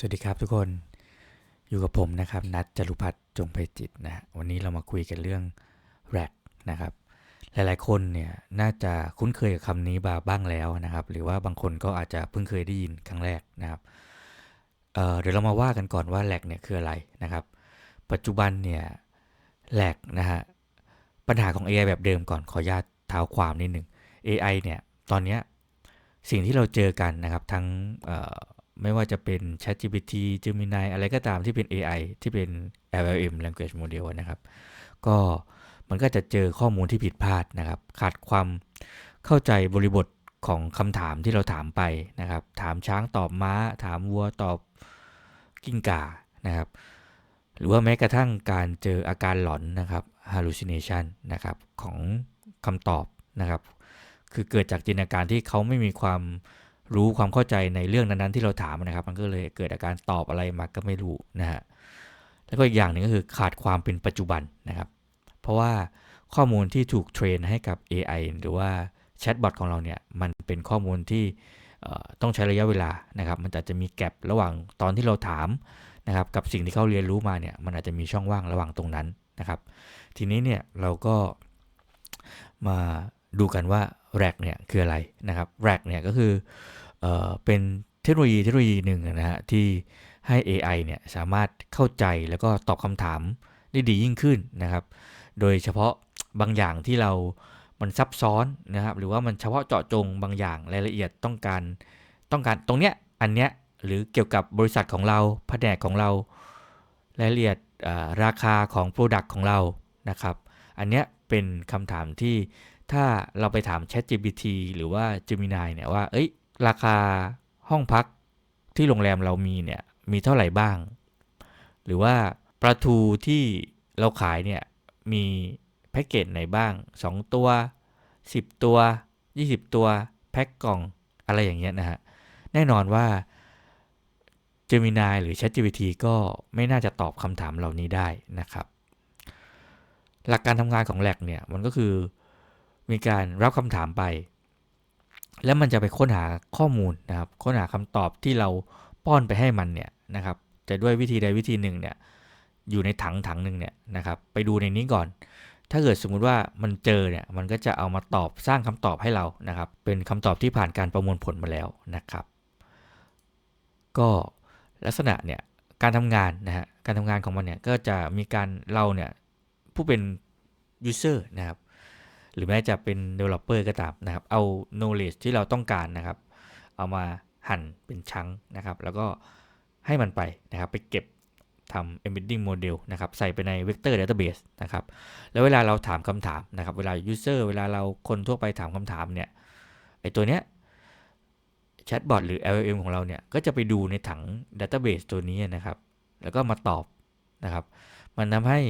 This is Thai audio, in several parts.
สวัสดีครับทุกคนอยู่กับผมนะครับ นัทจรุพัฒน์จงไพจิตนะฮะวันนี้เรามาคุยกันเรื่องแรกนะครับ หลายๆ คนเนี่ยน่าจะคุ้นเคยกับคำนี้มาบ้างแล้วนะครับ หรือว่าบางคนก็อาจจะเพิ่งเคยได้ยินครั้งแรกนะครับเเดี๋ยวเรามาว่ากันก่อนว่าแลกเนี่ยคืออะไรนะครับ ปัจจุบันเนี่ยแลกนะฮะปัญหาของ AI แบบเดิมก่อนขออนุญาตเท้าความนิดหนึ่ง AI เนี่ยตอนนี้สิ่งที่เราเจอกันนะครับทั้ง ไม่ว่าจะเป็น ChatGPT Gemini อะไรก็ตามที่เป็น AI ที่เป็น LLM language model นะครับ ก็มันก็จะเจอข้อมูลที่ผิดพลาดนะครับ ขาดความเข้าใจบริบทของคำถามที่เราถามไปนะครับ ถามช้างตอบม้า ถามวัวตอบกิ้งก่านะครับ หรือว่าแม้กระทั่งการเจออาการหลอนนะครับ hallucination นะครับของคำตอบนะครับ คือเกิดจากจินตนาการที่เขาไม่มีความ รู้ความเข้าใจในเรื่องนั้นๆที่เราถามนะครับ มันก็เลยเกิดอาการตอบอะไรมาก็ไม่รู้นะฮะแล้วก็อีกอย่างหนึ่งก็คือขาดความเป็นปัจจุบันนะครับ เพราะว่าข้อมูลที่ถูกเทรนให้กับ AI หรือว่าแชทบอทของเราเนี่ยมันเป็นข้อมูลที่ต้องใช้ระยะเวลานะครับ มันอาจจะมีแกลบระหว่างตอนที่เราถามนะครับ กับสิ่งที่เขาเรียนรู้มาเนี่ยมันอาจจะมีช่องว่างระหว่างตรงนั้นนะครับ ทีนี้เนี่ยเราก็มาดูกันว่า RAG เนี่ยคืออะไรนะครับ RAG เนี่ยก็คือเออเป็นเทคโนโลยีเทคโนโลยีหนึ่งนะฮะที่ให้ AI เนี่ยสามารถเข้าใจแล้วก็ตอบคำถามได้ดียิ่งขึ้นนะครับ โดยเฉพาะบางอย่างที่เรามันซับซ้อนนะครับ หรือว่ามันเฉพาะเจาะจงบางอย่างรายละเอียดต้องการต้องการตรงเนี้ยอันเนี้ยหรือเกี่ยวกับบริษัทของเราแผนกของเรารายละเอียดราคาของ Product ของเรานะครับ อันเนี้ยเป็นคำถามที่ ถ้าเราไปถาม ChatGPT หรือว่า Gemini เนี่ยว่า เอ้ย ราคาห้องพักที่โรงแรมเรามีเนี่ย มีเท่าไหร่บ้าง หรือว่าปลาทูที่เราขายเนี่ย มีแพ็กเกจไหนบ้าง 2 ตัว 10 ตัว 20 ตัว แพ็กกล่องอะไรอย่างเงี้ยนะฮะ แน่นอนว่า Gemini หรือ ChatGPT ก็ไม่น่าจะตอบคำถามเหล่านี้ได้นะครับ หลักการทำงานของ Lag เนี่ย มันก็คือ มีการรับคำถามไป แล้วมันจะไปค้นหาข้อมูลนะครับ ค้นหาคำตอบที่เราป้อนไปให้มันเนี่ยนะครับ จะด้วยวิธีใดวิธีหนึ่งเนี่ยอยู่ในถังถังหนึ่งเนี่ยนะครับ ไปดูในนี้ก่อน ถ้าเกิดสมมุติว่ามันเจอเนี่ยมันก็จะเอามาตอบสร้างคำตอบให้เรานะครับ เป็นคำตอบที่ผ่านการประมวลผลมาแล้วนะครับ ก็ลักษณะเนี่ยการทำงานนะฮะการทำงานของมันเนี่ยก็จะมีการเราเนี่ยผู้เป็น user นะครับ หรือแม้จะเป็น developer ก็ตามนะครับ เอา knowledge ที่เราต้องการนะครับ เอามาหั่นเป็นชั้งนะครับ แล้วก็ให้มันไปนะครับไปเก็บทำ embedding model นะครับใส่ไปใน vector database นะครับ แล้วเวลาเราถามคำถามนะครับ เวลา user เวลาเราคนทั่วไปถามคำถามเนี่ยไอตัวเนี้ย chatbot หรือ LLM ของเราเนี่ยก็จะไปดูในถัง database ตัวนี้นะครับ แล้วก็มาตอบนะครับ มันทำให้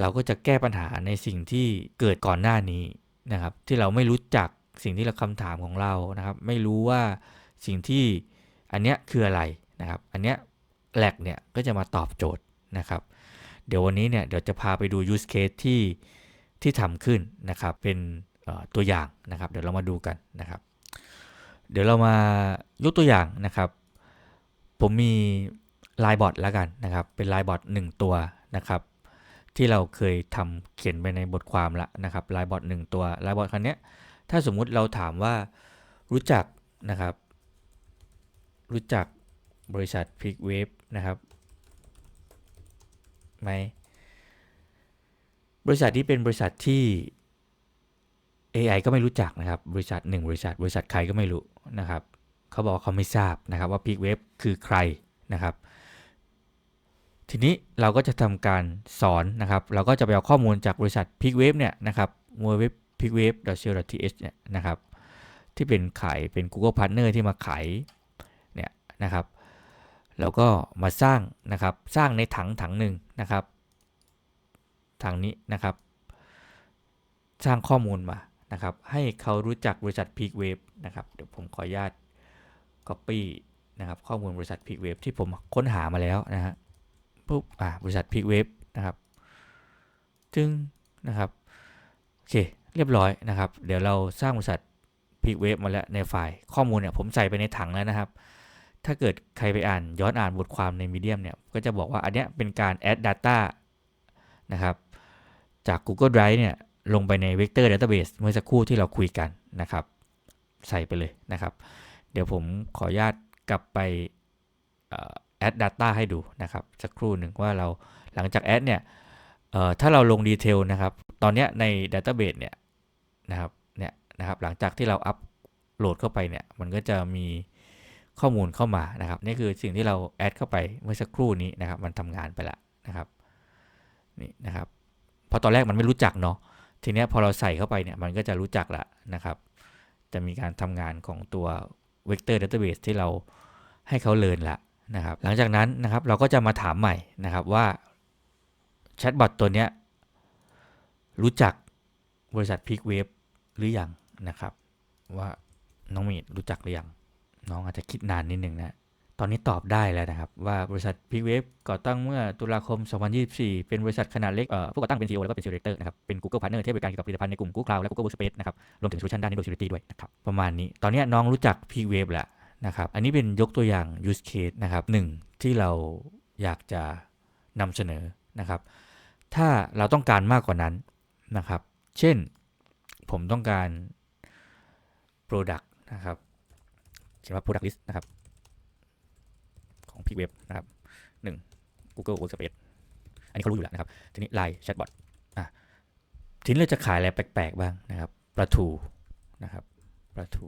เราก็จะแก้ปัญหาในสิ่งที่เกิดก่อนหน้านี้นะครับ ที่เราไม่รู้จักสิ่งที่เราคำถามของเรานะครับ ไม่รู้ว่าสิ่งที่อันเนี้ยคืออะไรนะครับ อันเนี้ยแลกเนี่ยก็จะมาตอบโจทย์นะครับ เดี๋ยววันนี้เนี่ยเดี๋ยวจะพาไปดู use case ที่ที่ทำขึ้นนะครับ เป็นตัวอย่างนะครับ เดี๋ยวเรามาดูกันนะครับ เดี๋ยวเรามายกตัวอย่างนะครับ ผมมีไลน์บอทแล้วกันนะครับ เป็นไลน์บอทหนึ่งตัวนะครับ ที่เราเคยทำเขียนไปในบทความละนะครับไลน์บอทหนึ่งตัวไลน์บอทคันนี้ถ้าสมมุติเราถามว่ารู้จักนะครับ รู้จักบริษัท p i c w a v e นะครับไหมบริษัทที่เป็นบริษัทที่ AI ก็ไม่รู้จักนะครับ บริษัทหนึ่งบริษัท บริษัทใครก็ไม่รู้นะครับ เขาบอกเขาไม่ทราบนะครับว่า p i c w a v e คือใครนะครับ ทีนี้เราก็จะทำการสอนนะครับ เราก็จะไปเอาข้อมูลจากบริษัท p i c w a v e เนี่ยนะครับ w w w p i c w a v e c o th เนี่ยนะครับ ที่เป็นขายเป็น Google Partner ที่มาขายเนี่ยนะครับแล้วก็มาสร้างนะครับสร้างในถังถังหนึ่งนะครับถังนี้นะครับ สร้างข้อมูลมานะครับ ให้เขารู้จักบริษัท Peak Wave นะครับเดี๋ยวผมขออนุญาต Copy นะครับข้อมูลบริษัท Peak Wave ที่ผมค้นหามาแล้วนะฮะ ปุ๊บอ่าบริษัท Peak Wave นะครับจึงนะครับโอเคเรียบร้อยนะครับ เดี๋ยวเราสร้างบริษัท Peak Wave มาแล้วในไฟล์ข้อมูลเนี่ยผมใส่ไปในถังแล้วนะครับ ถ้าเกิดใครไปอ่านย้อนอ่านบทความในมีเดียมเนี่ยก็จะบอกว่าอันเนี้ยเป็นการ add data นะครับจาก Google Drive เนี่ยลงไปใน Vector Database เมื่อสักครู่ที่เราคุยกันนะครับ ใส่ไปเลยนะครับ เดี๋ยวผมขออนุญาตกลับไป add data ให้ดูนะครับ สักครู่หนึ่งว่าเราหลังจาก add เนี่ยถ้าเราลงดีเทลนะครับ ตอนนี้ใน Database เนี่ยนะครับเนี่ยนะครับหลังจากที่เราอัปโหลดเข้าไปเนี่ยมันก็จะมีข้อมูลเข้ามานะครับนี่คือสิ่งที่เราแอดเข้าไปเมื่อสักครู่นี้นะครับ มันทำงานไปแล้วนะครับนี่นะครับพราะตอนแรกมันไม่รู้จักเนาะทีนี้พอเราใส่เข้าไปเนี่ยมันก็จะรู้จักละนะครับ จะมีการทำงานของตัว Vector Database ที่เราให้เขาเรียนละ นะครับหลังจากนั้นนะครับเราก็จะมาถามใหม่นะครับว่าแชทบอทตัวเนี้ยรู้จักบริษัท p i c w a v e หรือยังนะครับ ว่าน้องมีดรู้จักหรือยังน้องอาจจะคิดนานนิดนึงนะตอนนี้ตอบได้แล้วนะครับ ว่าบริษัท p i c w a v e ก่อตั้งเมื่อตุลาคม 2024 เป็นบริษัทขนาดเล็กผู้ก่อตั้งเป็น CEO แล้วก็เป็น Director นะครับ เป็น Google Partner ที่บริการเกี่ยวกับผลิตภัณฑ์ในกลุ่ม Google Cloud และ Google Workspace นะครับ รวมถึงโซลูชันด้าน Network Security ด้วยนะครับ ประมาณนี้ ตอนนี้น้องรู้จัก p i c w a v e แล้ว นะครับ อันนี้เป็นยกตัวอย่าง use case นะครับหนึ่งที่เราอยากจะนำเสนอนะครับ ถ้าเราต้องการมากกว่านั้นนะครับ เช่นผมต้องการ Product นะครับเขียนว่า Product List นะครับ ของ p i c w a v e นะครับหนึ่ง Google Workspace อันนี้เขารู้อยู่แล้วนะครับ ทีนี้ Line Chatbot อะทีนี้เราจะขายอะไรแปลกๆบ้างนะครับปลาทูนะครับปลาทู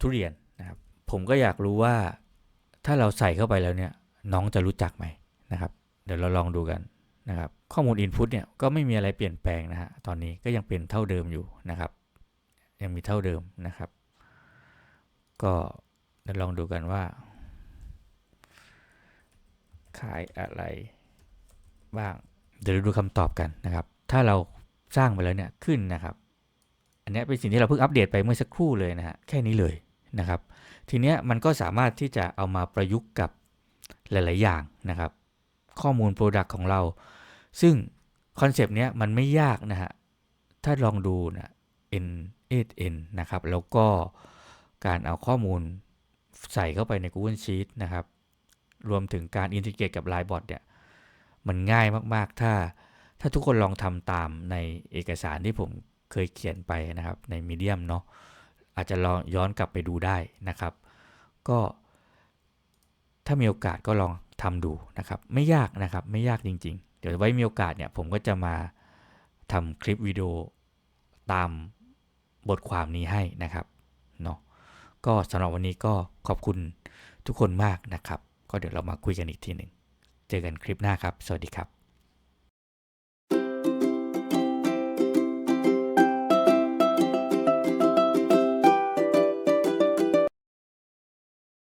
ทุเรียน นะครับผมก็อยากรู้ว่าถ้าเราใส่เข้าไปแล้วเนี่ยน้องจะรู้จักไหมนะครับ เดี๋ยวเราลองดูกันนะครับข้อมูล Input เนี่ยก็ไม่มีอะไรเปลี่ยนแปลงนะฮะตอนนี้ก็ยังเป็นเท่าเดิมอยู่นะครับ ยังมีเท่าเดิมนะครับ ก็เดี๋ยวลองดูกันว่า ขายอะไรบ้างเดี๋ยวเราดูคำตอบกันนะครับ ถ้าเราสร้างไปแล้วเนี่ยขึ้นนะครับ อันนี้เป็นสิ่งที่เราเพิ่งอัปเดตไปเมื่อสักครู่เลยนะฮะแค่นี้เลย นะครับ ทีเนี้ยมันก็สามารถที่จะเอามาประยุกต์กับหลาย ๆ อย่างนะครับ ข้อมูล Product ของเรา ซึ่งคอนเซปต์เนี้ยมันไม่ยากนะฮะ ถ้าลองดูนะ N 8 N นะครับ แล้วก็การเอาข้อมูลใส่เข้าไปใน Google Sheet นะครับ รวมถึงการอินทิเกรตกับ Line Bot เนี่ยมันง่ายมาก ๆ ถ้าถ้าทุกคนลองทำตามในเอกสารที่ผมเคยเขียนไปนะครับใน Medium เนาะ อาจจะลองย้อนกลับไปดูได้นะครับ ก็ถ้ามีโอกาสก็ลองทำดูนะครับ ไม่ยากนะครับไม่ยากจริง ๆ เดี๋ยวไว้มีโอกาสเนี่ยผมก็จะมาทำคลิปวิดีโอตามบทความนี้ให้นะครับเนาะก็สำหรับวันนี้ก็ขอบคุณทุกคนมากนะครับ ก็เดี๋ยวเรามาคุยกันอีกทีหนึ่งเจอกันคลิปหน้าครับ สวัสดีครับ